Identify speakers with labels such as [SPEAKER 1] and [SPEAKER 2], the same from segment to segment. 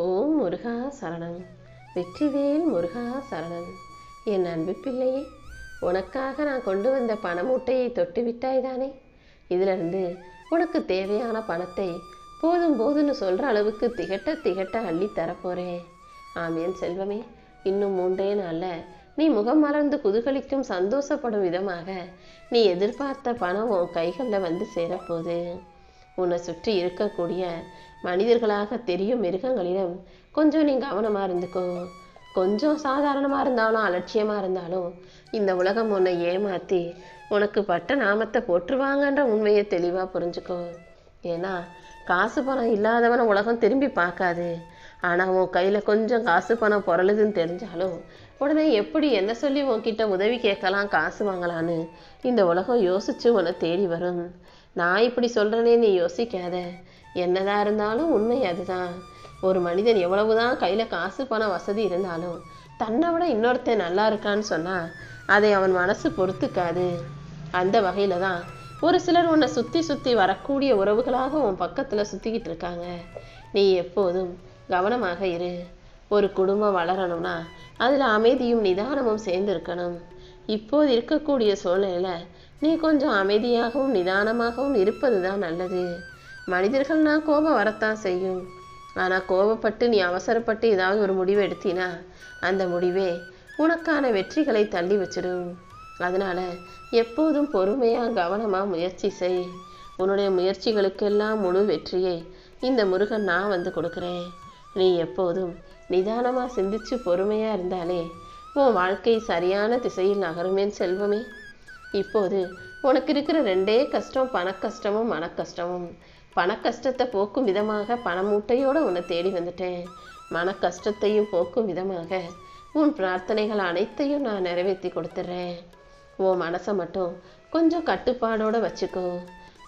[SPEAKER 1] ஓம் முருகா சரணம். வெற்றிவேல் முருகா சரணம். என் அன்பு பிள்ளையே உனக்காக நான் கொண்டு வந்த பணமூட்டையை தொட்டு விட்டாய் தானே? இதிலிருந்து உனக்கு தேவையான பணத்தை போதும் போதும்னு சொல்கிற அளவுக்கு திகட்ட திகட்ட அள்ளி தரப்போகிறேன் ஆமேன் செல்வமே இன்னும் மூன்றே நாளில் நீ முகம் மலர்ந்து குதுகலிக்கும் சந்தோஷப்படும் விதமாக நீ எதிர்பார்த்த பணம் உன் கைகளில் வந்து சேரப்போகுது. உன்னை சுற்றி இருக்கக்கூடிய மனிதர்களாக தெரியும் மிருகங்களிடம் கொஞ்சம் நீ கவனமாக இருந்துக்கோ. கொஞ்சம் சாதாரணமாக இருந்தாலும் அலட்சியமாக இருந்தாலும் இந்த உலகம் உன்னை ஏமாற்றி உனக்கு பட்ட நாமத்தை போட்டுருவாங்கன்ற உண்மையை தெளிவாக புரிஞ்சுக்கோ. ஏன்னா காசு பணம் இல்லாதவனை உலகம் திரும்பி பார்க்காது. ஆனால் உன் கையில் கொஞ்சம் காசு பணம் பொருளுதுன்னு தெரிஞ்சாலும் உடனே எப்படி என்ன சொல்லி உன்கிட்ட உதவி கேட்கலாம் காசு வாங்கலான்னு இந்த உலகம் யோசிச்சு உன்னை தேடி வரும். நான் இப்படி சொல்கிறேனே நீ யோசிக்காத. என்னதான் இருந்தாலும் உண்மை அதுதான். ஒரு மனிதன் எவ்வளவுதான் கையில் காசு பணம் வசதி இருந்தாலும் தன்னை விட இன்னொருத்தன் நல்லா இருக்கான்னு சொன்னால் அதை அவன் மனசு பொறுத்துக்காது. அந்த வகையில் தான் ஒரு சிலர் உன்னை சுற்றி சுற்றி வரக்கூடிய உறவுகளாக உன் பக்கத்தில் சுற்றிக்கிட்டு இருக்காங்க. நீ எப்போதும் கவனமாக இரு. ஒரு குடும்பம் வளரணும்னா அதில் அமைதியும் நிதானமும் சேர்ந்து இருக்கணும் இப்போது இருக்கக்கூடிய சூழ்நிலையில் நீ கொஞ்சம் அமைதியாகவும் நிதானமாகவும் இருப்பது தான் நல்லது மனிதர்கள்னா கோபம் வரத்தான் செய்யும். ஆனால் கோபப்பட்டு நீ அவசரப்பட்டு ஏதாவது ஒரு முடிவு எடுத்தினா அந்த முடிவே உனக்கான வெற்றிகளை தள்ளி வச்சிடும். அதனால எப்போதும் பொறுமையாக கவனமாக முயற்சி செய். உன்னுடைய முயற்சிகளுக்கெல்லாம் முழு வெற்றியை இந்த முருகன் நான் வந்து கொடுக்குறேன். நீ எப்போதும் நிதானமாக சிந்திச்சு பொறுமையாக இருந்தாலே உன் வாழ்க்கை சரியான திசையில் நகருமேன் செல்வமே. இப்போது உனக்கு இருக்கிற ரெண்டே கஷ்டம் பணக்கஷ்டமும் பண பணக்கஷ்டத்தை போக்கும் விதமாக பண மூட்டையோடு உன்னை தேடி வந்துட்டேன். மன கஷ்டத்தையும் போக்கும் விதமாக உன் பிரார்த்தனைகள் அனைத்தையும் நான் நிறைவேற்றி கொடுத்துட்றேன். உன் மனசை மட்டும் கொஞ்சம் கட்டுப்பாடோடு வச்சுக்கோ.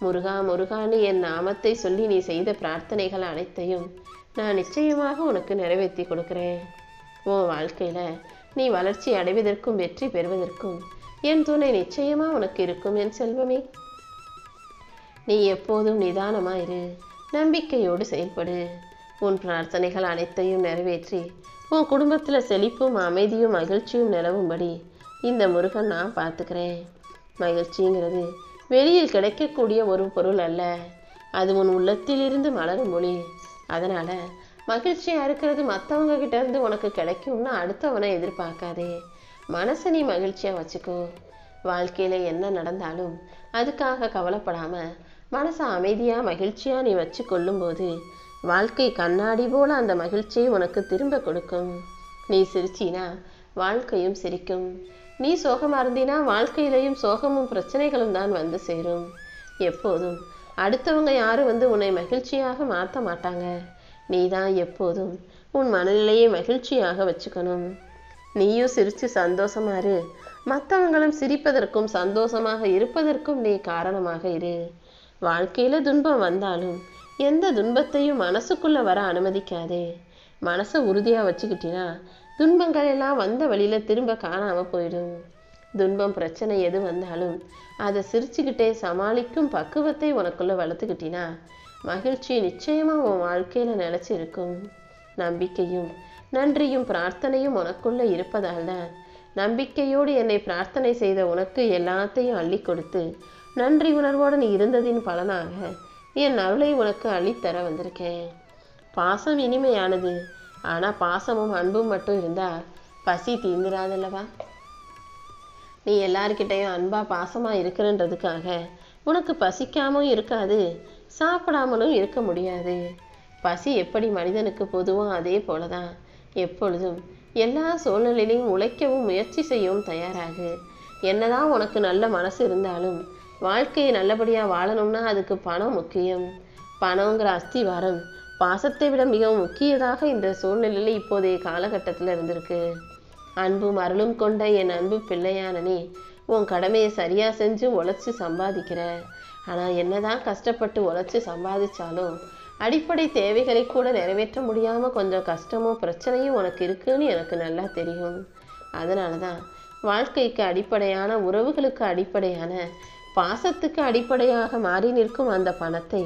[SPEAKER 1] முருகா முருகான்னு என் நாமத்தை சொல்லி நீ செய்த பிரார்த்தனைகள் அனைத்தையும் நான் நிச்சயமாக உனக்கு நிறைவேற்றி கொடுக்குறேன். உன் வாழ்க்கையில் நீ வளர்ச்சி அடைவதற்கும் வெற்றி பெறுவதற்கும் என் துணை நிச்சயமா உனக்கு இருக்கும் என் செல்வமே. நீ எப்போதும் நிதானமாயிரு நம்பிக்கையோடு செயல்படு. உன் பிரார்த்தனைகள் அனைத்தையும் நிறைவேற்றி உன் குடும்பத்தில் செழிப்பும் அமைதியும் மகிழ்ச்சியும் நிலவும்படி இந்த முருகன் நான் பார்த்துக்கிறேன். மகிழ்ச்சிங்கிறது வெளியில் கிடைக்கக்கூடிய ஒரு பொருள் அல்ல. அது உன் உள்ளத்திலிருந்து மலரும் மொழி அதனால் மகிழ்ச்சியாக இருக்கிறது மற்றவங்க கிட்டேருந்து உனக்கு கிடைக்கும்னு அடுத்தவனை எதிர்பார்க்காதே. மனசை நீ மகிழ்ச்சியாக வச்சுக்கோ. வாழ்க்கையில் என்ன நடந்தாலும் அதுக்காக கவலைப்படாமல் மனசை அமைதியாக மகிழ்ச்சியாக நீ வச்சு கொள்ளும்போது வாழ்க்கை கண்ணாடி போல் அந்த மகிழ்ச்சியை உனக்கு திரும்ப கொடுக்கும். நீ சிரிச்சினா வாழ்க்கையும் சிரிக்கும். நீ சோகமாக இருந்தினா வாழ்க்கையிலையும் சோகமும் பிரச்சனைகளும் தான் வந்து சேரும். எப்போதும் அடுத்தவங்க யாரும் வந்து உன்னை மகிழ்ச்சியாக மாற்ற மாட்டாங்க. நீ தான் எப்போதும் உன் மனநிலையை மகிழ்ச்சியாக வச்சுக்கணும். நீயும் சிரித்து சந்தோஷமா இரு மற்றவங்களும் சிரிப்பதற்கும் சந்தோஷமாக இருப்பதற்கும் நீ காரணமாக இரு. வாழ்க்கையில் துன்பம் வந்தாலும் எந்த துன்பத்தையும் மனசுக்குள்ளே வர அனுமதிக்காதே. மனசை உறுதியாக வச்சுக்கிட்டினா துன்பங்கள் எல்லாம் வந்த வழியில் திரும்ப காணாமல் போயிடும். துன்பம் பிரச்சனை எது வந்தாலும் அதை சிரிச்சுக்கிட்டே சமாளிக்கும் பக்குவத்தை உனக்குள்ளே வளர்த்துக்கிட்டினா மகிழ்ச்சி நிச்சயமாக உன் வாழ்க்கையில் நிலச்சிருக்கும் நம்பிக்கையும் நன்றியும் பிரார்த்தனையும் உனக்குள்ளே இருப்பதால் நம்பிக்கையோடு என்னை பிரார்த்தனை செய்த உனக்கு எல்லாத்தையும் அள்ளி கொடுத்து நன்றி உணர்வோடு நீ இருந்ததின் பலனாக என் அருளை உனக்கு அள்ளித்தர வந்திருக்கேன். பாசம் இனிமையானது ஆனால் பாசமும் அன்பும் மட்டும் இருந்தால் பசி தீந்துராதல்லவா? நீ எல்லார்கிட்டையும் அன்பாக பாசமாக இருக்கிறன்றதுக்காக உனக்கு பசிக்காமல் இருக்காது சாப்பிடாமலும் இருக்க முடியாது. பசி எப்படி மனிதனுக்கு பொதுவோ அதே போல தான் எப்பொழுதும் எல்லா சூழ்நிலையிலையும் உழைக்கவும் முயற்சி செய்யவும் தயாராகு. என்னதான் உனக்கு நல்ல மனசு இருந்தாலும் வாழ்க்கையை நல்லபடியாக வாழணும்னா அதுக்கு பணம் முக்கியம். பணங்கிற அஸ்திவாரம் பாசத்தை விட மிகவும் முக்கியதாக இந்த சூழ்நிலையில் இப்போதைய காலகட்டத்தில் இருந்திருக்கு. அன்பும் அருளும் கொண்ட என் அன்பு பிள்ளையானனே உன் கடமையை சரியாக செஞ்சு உழைச்சி சம்பாதிக்கிற. ஆனால் என்னதான் கஷ்டப்பட்டு உழைச்சி சம்பாதிச்சாலும் அடிப்படை தேவைகளை கூட நிறைவேற்ற முடியாமல் கொஞ்சம் கஷ்டமும் பிரச்சனையும் உனக்கு இருக்குன்னு எனக்கு நல்லா தெரியும். அதனால தான் வாழ்க்கைக்கு அடிப்படையான உறவுகளுக்கு அடிப்படையான பாசத்துக்கு அடிப்படையாக மாறி நிற்கும் அந்த பணத்தை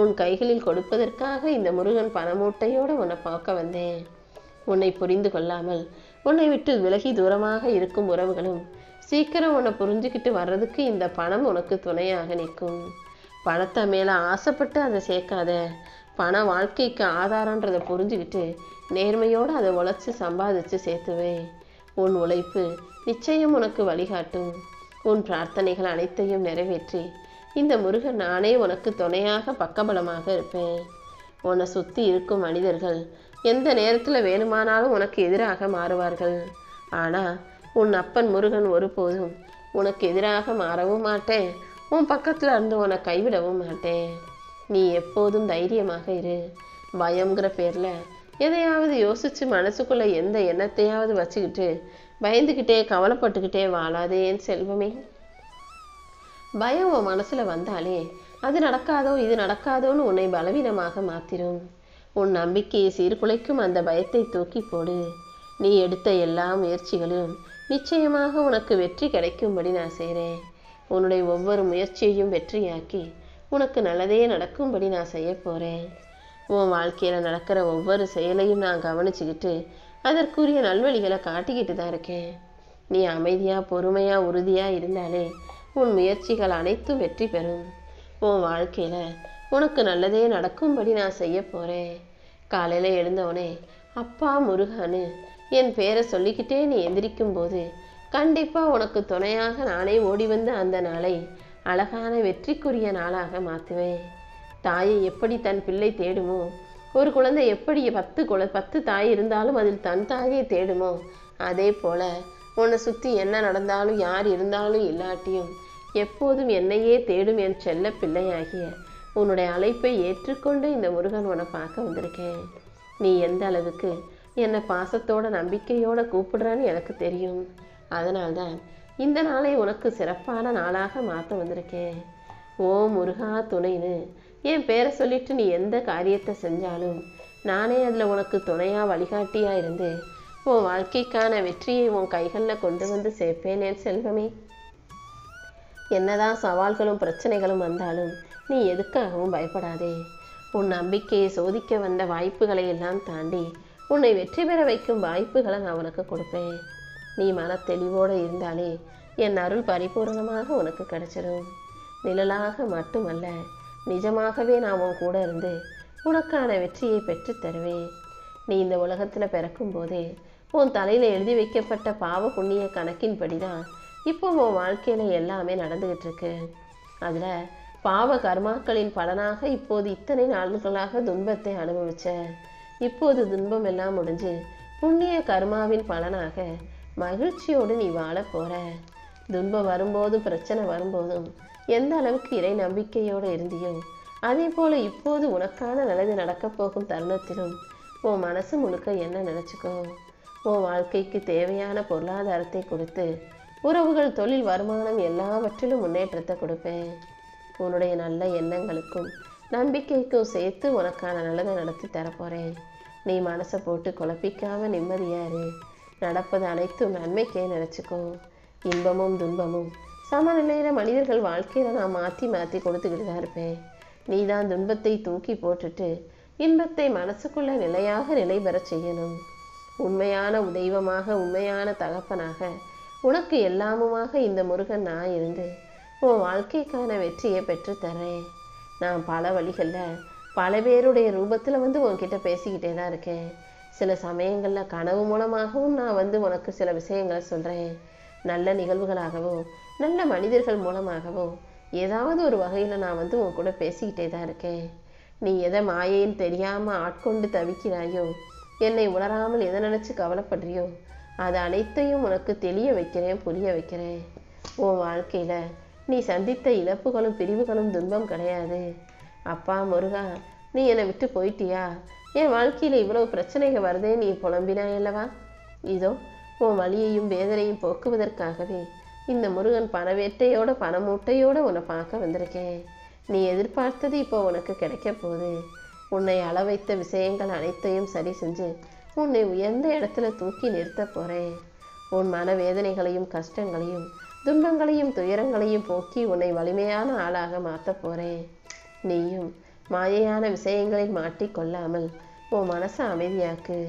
[SPEAKER 1] உன் கைகளில் கொடுப்பதற்காக இந்த முருகன் பணமூட்டையோடு உன்னை பார்க்க வந்தேன். உன்னை புரிந்து கொள்ளாமல் உன்னை விட்டு விலகி தூரமாக இருக்கும் உறவுகளும் சீக்கிரம் உன்னை புரிஞ்சுக்கிட்டு வர்றதுக்கு இந்த பணம் உனக்கு துணையாக நிற்கும். பணத்தை மேலே ஆசைப்பட்டு அதை சேர்க்காத. பணம் வாழ்க்கைக்கு ஆதாரன்றதை புரிஞ்சுக்கிட்டு நேர்மையோடு அதை உழைச்சி சம்பாதிச்சு சேர்த்துவே. உன் உழைப்பு நிச்சயம் உனக்கு வழிகாட்டும். உன் பிரார்த்தனைகள் அனைத்தையும் நிறைவேற்றி இந்த முருகன் நானே உனக்கு துணையாக பக்கபலமாக இருப்பேன். உன்னை சுற்றி இருக்கும் மனிதர்கள் எந்த நேரத்தில் வேணுமானாலும் உனக்கு எதிராக மாறுவார்கள். ஆனால் உன் அப்பன் முருகன் ஒருபோதும் உனக்கு எதிராக மாறவும் மாட்டேன். உன் பக்கத்தில் இருந்து உன்னை கைவிடவும் மாட்டேன். நீ எப்போதும் தைரியமாக இரு. பயம்ங்கிற பேரில் எதையாவது யோசித்து மனசுக்குள்ளே எந்த எண்ணத்தையாவது வச்சுக்கிட்டு பயந்துக்கிட்டே கவலைப்பட்டுக்கிட்டே வாழாதேன் செல்வமே. பயம் உன் மனசில் வந்தாலே அது நடக்காதோ இது நடக்காதோன்னு உன்னை பலவீனமாக மாத்திரும். உன் நம்பிக்கையை சீர்குலைக்கும் அந்த பயத்தை தூக்கி போடு. நீ எடுத்த எல்லா முயற்சிகளும் நிச்சயமாக உனக்கு வெற்றி கிடைக்கும்படி நான் செய்கிறேன் உன்னுடைய ஒவ்வொரு முயற்சியையும் வெற்றியாக்கி உனக்கு நல்லதே நடக்கும்படி நான் செய்ய போகிறேன் உன் வாழ்க்கையில் நடக்கிற ஒவ்வொரு செயலையும் நான் கவனிச்சுக்கிட்டு அதற்குரிய நல்வழிகளை காட்டிக்கிட்டு தான் இருக்கேன். நீ அமைதியாக பொறுமையாக உறுதியாக இருந்தாலே உன் முயற்சிகள் அனைத்தும் வெற்றி பெறும். உன் வாழ்க்கையில் உனக்கு நல்லதே நடக்கும்படி நான் செய்ய போகிறேன் காலையில் எழுந்தவனே அப்பா முருகனு என் பேரை சொல்லிக்கிட்டே நீ எந்திரிக்கும் போது கண்டிப்பாக உனக்கு துணையாக நானே ஓடி வந்து அந்த நாளை அழகான வெற்றிக்குரிய நாளாக மாற்றுவேன் தாயை எப்படி தன் பிள்ளை தேடுமோ? ஒரு குழந்தை எப்படி பத்து குழ பத்து தாய் இருந்தாலும் அதில் தன் தாயை தேடுமோ? அதே போல உன்னை சுற்றி என்ன நடந்தாலும் யார் இருந்தாலும் இல்லாட்டியும் எப்போதும் என்னையே தேடும் என் செல்ல பிள்ளையாகிய உன்னுடைய அழைப்பை ஏற்றுக்கொண்டு இந்த முருகன் உன்னை பார்க்க வந்திருக்கேன். நீ எந்த அளவுக்கு என்னை பாசத்தோட நம்பிக்கையோட கூப்பிடுறான்னு எனக்கு தெரியும். அதனால்தான் இந்த நாளை உனக்கு சிறப்பான நாளாக மாற்ற வந்திருக்கேன் ஓ முருகா துணைன்னு என் பேரை சொல்லிட்டு நீ எந்த காரியத்தை செஞ்சாலும் நானே அதில் உனக்கு துணையாக வழிகாட்டியாக இருந்து உன் வாழ்க்கைக்கான வெற்றியை உன் கைகளில் கொண்டு வந்து சேர்ப்பேன் என் செல்வமே. என்னதான் சவால்களும் பிரச்சனைகளும் வந்தாலும் நீ எதுக்காகவும் பயப்படாதே. உன் நம்பிக்கையை சோதிக்க வந்த வாய்ப்புகளை எல்லாம் தாண்டி உன்னை வெற்றி பெற வைக்கும் வாய்ப்புகளை நான் உனக்கு கொடுப்பேன். நீ மன தெளிவோடு இருந்தாலே என் அருள் பரிபூர்ணமாக உனக்கு கிடைச்சிடும் நிழலாக மட்டுமல்ல நிஜமாகவே நான் உன் கூட இருந்து உனக்கான வெற்றியை பெற்று தருவேன். நீ இந்த உலகத்தில் பிறக்கும் போதே உன் தலையில் எழுதி வைக்கப்பட்ட பாவ புண்ணிய கணக்கின்படி தான் இப்போ உன் வாழ்க்கையில் எல்லாமே நடந்துகிட்டு இருக்கு அதில் பாவ கர்மாக்களின் பலனாக இப்போது இத்தனை நாள்களாக துன்பத்தை அனுபவிச்ச இப்போது துன்பம் எல்லாம் முடிஞ்சு புண்ணிய கர்மாவின் பலனாக மகிழ்ச்சியோடு நீ வாழ போற. துன்பம் வரும்போதும் பிரச்சனை வரும்போதும் எந்த அளவுக்கு இறை நம்பிக்கையோடு இருந்தியோ அதே போல இப்போது உனக்கான நல்லது நடக்கப் போகும் தருணத்திலும் உன் மனசு முழுக்க என்ன நினச்சிக்கோ உன் வாழ்க்கைக்கு தேவையான பொருளாதாரத்தை கொடுத்து உறவுகள் தொழில் வருமானம் எல்லாவற்றிலும் முன்னேற்றத்தை கொடுப்பேன். உன்னுடைய நல்ல எண்ணங்களுக்கும் நம்பிக்கைக்கும் சேர்த்து உனக்கான நல்லதை நடத்தி தரப்போகிறேன் நீ மனசை போட்டு குழப்பிக்காம நிம்மதியாரு நடப்பது அனைத்தும் நன்மைக்கே நினச்சிக்கும் இன்பமும் துன்பமும். சமநிலையில் மனிதர்கள் வாழ்க்கையில் நான் மாற்றி மாற்றி கொடுத்துக்கிட்டு தான் இருப்பேன். நீ தான் துன்பத்தை தூக்கி போட்டுட்டு இன்பத்தை மனசுக்குள்ள நிலையாக நிலை பெற செய்யணும். உண்மையான தெய்வமாக உண்மையான தகப்பனாக உனக்கு எல்லாமுமாக இந்த முருகன் நான் இருந்து உன் வாழ்க்கைக்கான வெற்றியை பெற்றுத்தரேன் நான் பல வழிகளில் பல பேருடைய ரூபத்தில் வந்து உன்கிட்ட பேசிக்கிட்டே தான் இருக்கேன். சில சமயங்களில் கனவு மூலமாகவும் நான் வந்து உனக்கு சில விஷயங்களை சொல்கிறேன் நல்ல நிகழ்வுகளாகவோ நல்ல மனிதர்கள் மூலமாகவோ ஏதாவது ஒரு வகையில் நான் வந்து உன் கூட பேசிக்கிட்டே தான் இருக்கேன். நீ எதை மாயையில் தெரியாமல் ஆட்கொண்டு தவிக்கிறாயோ என்னை உணராமல் எதை நினச்சி கவலைப்படுறியோ அது அனைத்தையும் உனக்கு தெளிய வைக்கிறேன் புரிய வைக்கிறேன். உன் வாழ்க்கையில் நீ சந்தித்த இழப்புகளும் பிரிவுகளும் துன்பம் கிடையாது. அப்பா முருகா நீ என்னை விட்டு போயிட்டியா? என் வாழ்க்கையில் இவ்வளவு பிரச்சனைகள் வருதே நீ புலம்பினாய் அல்லவா? இதோ உன் வலியையும் வேதனையும் போக்குவதற்காகவே இந்த முருகன் பணவேட்டையோட பணமூட்டையோட உன்னை பார்க்க வந்திருக்கேன். நீ எதிர்பார்த்தது இப்போ உனக்கு கிடைக்க போகுது. உன்னை அளவைத்த விஷயங்கள் அனைத்தையும் சரி செஞ்சு உன்னை உயர்ந்த இடத்துல தூக்கி நிறுத்த போகிறேன் உன் மனவேதனைகளையும் கஷ்டங்களையும் துன்பங்களையும் துயரங்களையும் போக்கி உன்னை வலிமையான ஆளாக மாற்றப் போறேன். நீயும் மாயையான விஷயங்களில் மாட்டிக்கொள்ளாமல் உன் மனசை அமைதியாக்கு.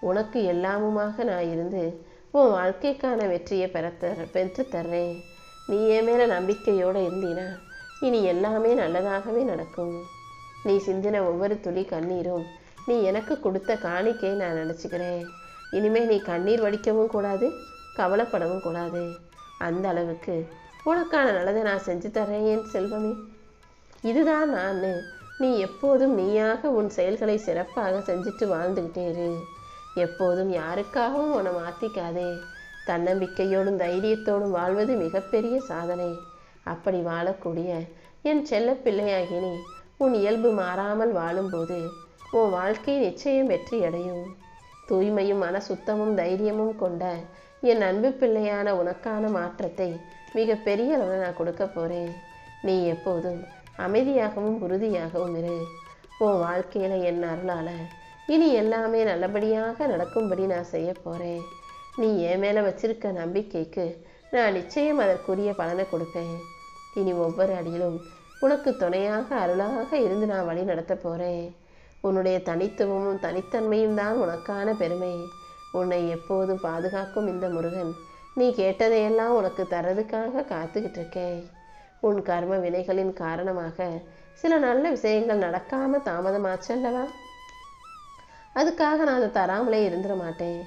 [SPEAKER 1] உனக்கு எல்லாமுமாக நான் இருந்து உன் வாழ்க்கைக்கான வெற்றியை பெறத்தர பெற்று தர்றேன். நீ என் மேலே நம்பிக்கையோடு இருந்தீனா இனி எல்லாமே நல்லதாகவே நடக்கும். நீ சிந்தின ஒவ்வொரு துளி கண்ணீரும் நீ எனக்கு கொடுத்த காணிக்கையை நான் நினச்சிக்கிறேன். இனிமேல் நீ கண்ணீர் வடிக்கவும் கூடாது கவலைப்படவும் கூடாது. அந்த அளவுக்கு உனக்கான நல்லதை நான் செஞ்சு தரேன் என் செல்வமே? இதுதான் நான். நீ எப்போதும் நீயாக உன் செயல்களை சிறப்பாக செஞ்சுட்டு வாழ்ந்துக்கிட்டே இரு எப்போதும் யாருக்காகவும் உன்னை மாற்றிக்காதே தன்னம்பிக்கையோடும் தைரியத்தோடும் வாழ்வது மிகப்பெரிய சாதனை. அப்படி வாழக்கூடிய என் செல்ல பிள்ளையாகினி உன் இயல்பு மாறாமல் வாழும்போது உன் வாழ்க்கை நிச்சயம் வெற்றி அடையும் தூய்மையும் மன சுத்தமும் தைரியமும் கொண்ட என் அன்பு பிள்ளையான உனக்கான மாற்றத்தை மிக பெரிய அளவில் நான் கொடுக்க போகிறேன் நீ எப்போதும் அமைதியாகவும் உறுதியாகவும் இரு. உன் வாழ்க்கையில் என் அருளால் இனி எல்லாமே நல்லபடியாக நடக்கும்படி நான் செய்ய போகிறேன் நீ என் மேலே வச்சிருக்க நம்பிக்கைக்கு நான் நிச்சயம் அதற்குரிய பலனை கொடுப்பேன். இனி ஒவ்வொரு அடியிலும் உனக்கு துணையாக அருளாக இருந்து நான் வழி நடத்த போகிறேன் உன்னுடைய தனித்துவமும் தனித்தன்மையும் தான் உனக்கான பெருமை. உன்னை எப்போதும் பாதுகாக்கும் இந்த முருகன் நீ கேட்டதையெல்லாம் உனக்கு தரதுக்காக காத்துக்கிட்டு இருக்கேன். உன் கர்ம வினைகளின் காரணமாக சில நல்ல விஷயங்கள் நடக்காம தாமதமாச்சல்லவா? அதுக்காக நான் அதை தராமலே இருந்துட மாட்டேன்.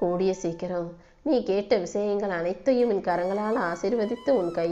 [SPEAKER 1] கூடிய சீக்கிரம் நீ கேட்ட விஷயங்கள் அனைத்தையும் என் கரங்களால் ஆசிர்வதித்து உன் கை